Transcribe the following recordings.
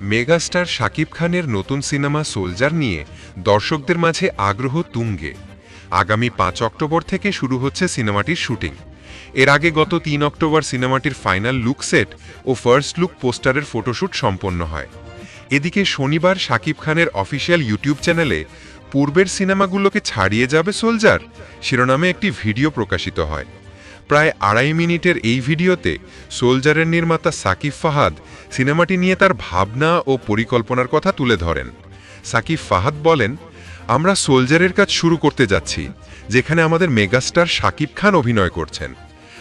Megastar Shakib খানের নতুন cinema soldier নিয়ে দর্শকদের মাঝে আগ্রহ তুঙ্গে। আগামী পাঁচ অক্টোবর থেকে শুরু হচ্ছে সিনেমাটির শুটিং। এর আগে গত তিন অক্টোবর সিনেমাটির ফাইনাল লুক সেট ও ফার্স্ট লুক পোস্টারের ফটোশ্যুট সম্পন্ন হয়। এদিকে শনিবার শাকিব খানের অফিসিয়াল ইউটিউব চ্যানেলে পূর্বের সিনেমাগুলোকে ছাড়িয়ে যাবে সোলজার, শিরোনামে একটি ভিডিও প্রকাশিত হয়। প্রায় আড়াই মিনিটের এই ভিডিওতে সোলজারের নির্মাতা সাকিব ফাহাদ সিনেমাটি নিয়ে তার ভাবনা ও পরিকল্পনার কথা তুলে ধরেন। সাকিব ফাহাদ বলেন, আমরা সোলজারের কাজ শুরু করতে যাচ্ছি, যেখানে আমাদের মেগাস্টার সাকিব খান অভিনয় করছেন।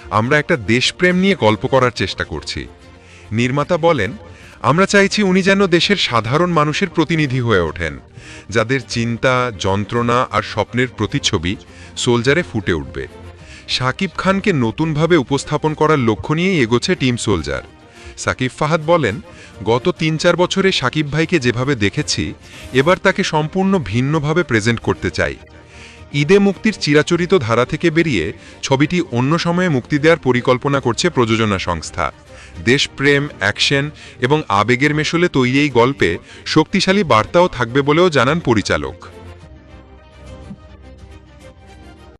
আমরা একটা দেশপ্রেম নিয়ে গল্প করার চেষ্টা করছি। নির্মাতা বলেন, আমরা চাইছি উনি যেন দেশের সাধারণ মানুষের প্রতিনিধি হয়ে ওঠেন, যাদের চিন্তা, যন্ত্রণা আর স্বপ্নের প্রতিচ্ছবি সোলজারে ফুটে উঠবে। শাকিব খানকে নতুনভাবে উপস্থাপন করার লক্ষ্য নিয়েই এগোচ্ছে টিম সোলজার। সাকিব ফাহাদ বলেন, গত তিন চার বছরে সাকিব ভাইকে যেভাবে দেখেছি, এবার তাকে সম্পূর্ণ ভিন্নভাবে প্রেজেন্ট করতে চাই। ঈদে মুক্তির চিরাচরিত ধারা থেকে বেরিয়ে ছবিটি অন্য সময়ে মুক্তি দেওয়ার পরিকল্পনা করছে প্রযোজনা সংস্থা। দেশপ্রেম অ্যাকশন এবং আবেগের মেশলে তৈরি এই গল্পে শক্তিশালী বার্তাও থাকবে বলেও জানান পরিচালক।